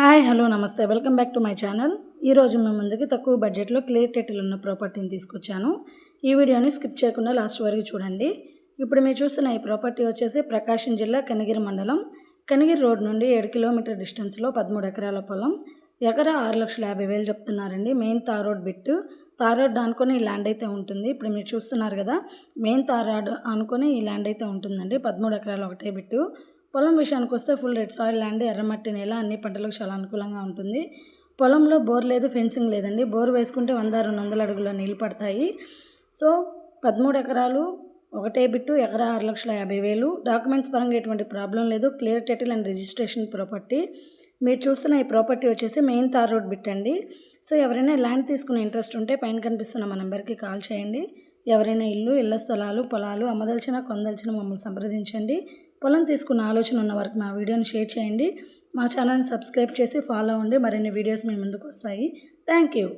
Hi hello నమస్తే. Welcome back to my channel. ఈరోజు మేము ముందుకి తక్కువ బడ్జెట్లో క్లియర్ టైటిల్ ఉన్న ప్రాపర్టీని తీసుకొచ్చాను. ఈ వీడియోని స్కిప్ చేయకుండా లాస్ట్ వరకు చూడండి. ఇప్పుడు మీరు చూస్తున్న ఈ ప్రాపర్టీ వచ్చేసి ప్రకాశం జిల్లా కనిగిరి మండలం. కనిగిరి రోడ్ నుండి ఏడు కిలోమీటర్ డిస్టెన్స్లో పదమూడు ఎకరాల పొలం. ఎకరా ఆరు లక్షల యాభై వేలు చెప్తున్నారండి. Main tar road bit tar road అనుకొని ఈ ల్యాండ్ అయితే ఉంటుంది. ఇప్పుడు మీరు చూస్తున్నారు కదా మెయిన్ తార్ రోడ్ అనుకొని ఈ ల్యాండ్ అయితే ఉంటుందండి. పదమూడు ఎకరాలు ఒకటే బిట్టు. పొలం విషయానికి వస్తే ఫుల్ రెడ్ సాయిల్ ల్యాండ్ ఎర్రమట్టి నేల అన్ని పంటలకు చాలా అనుకూలంగా ఉంటుంది. పొలంలో బోర్ లేదు ఫెన్సింగ్ లేదండి. బోర్ వేసుకుంటే వంద రెండు వందల అడుగుల నీళ్ళు పడతాయి. సో పదమూడు ఎకరాలు ఒకటే బిట్టు ఎకరా ఆరు లక్షల యాభై వేలు. డాక్యుమెంట్స్ పరంగా ఎటువంటి ప్రాబ్లం లేదు. Clear title and registration property. మీరు చూస్తున్న ఈ ప్రాపర్టీ వచ్చేసి మెయిన్ తార్ రోడ్ బిట్టండి సో ఎవరైనా ల్యాండ్ తీసుకునే ఇంట్రెస్ట్ ఉంటే పైన కనిపిస్తున్న మా నెంబర్కి కాల్ చేయండి. ఎవరైనా ఇల్లు ఇళ్ళ స్థలాలు పొలాలు అమ్మదలిచిన కొందలిచిన మమ్మల్ని సంప్రదించండి. పొలం తీసుకున్న ఆలోచన ఉన్న వారికి మా వీడియోని షేర్ చేయండి. మా ఛానల్ని సబ్స్క్రైబ్ చేసి ఫాలో అవ్వండి. మరిన్ని వీడియోస్ మీ ముందుకు వస్తాయి. Thank you.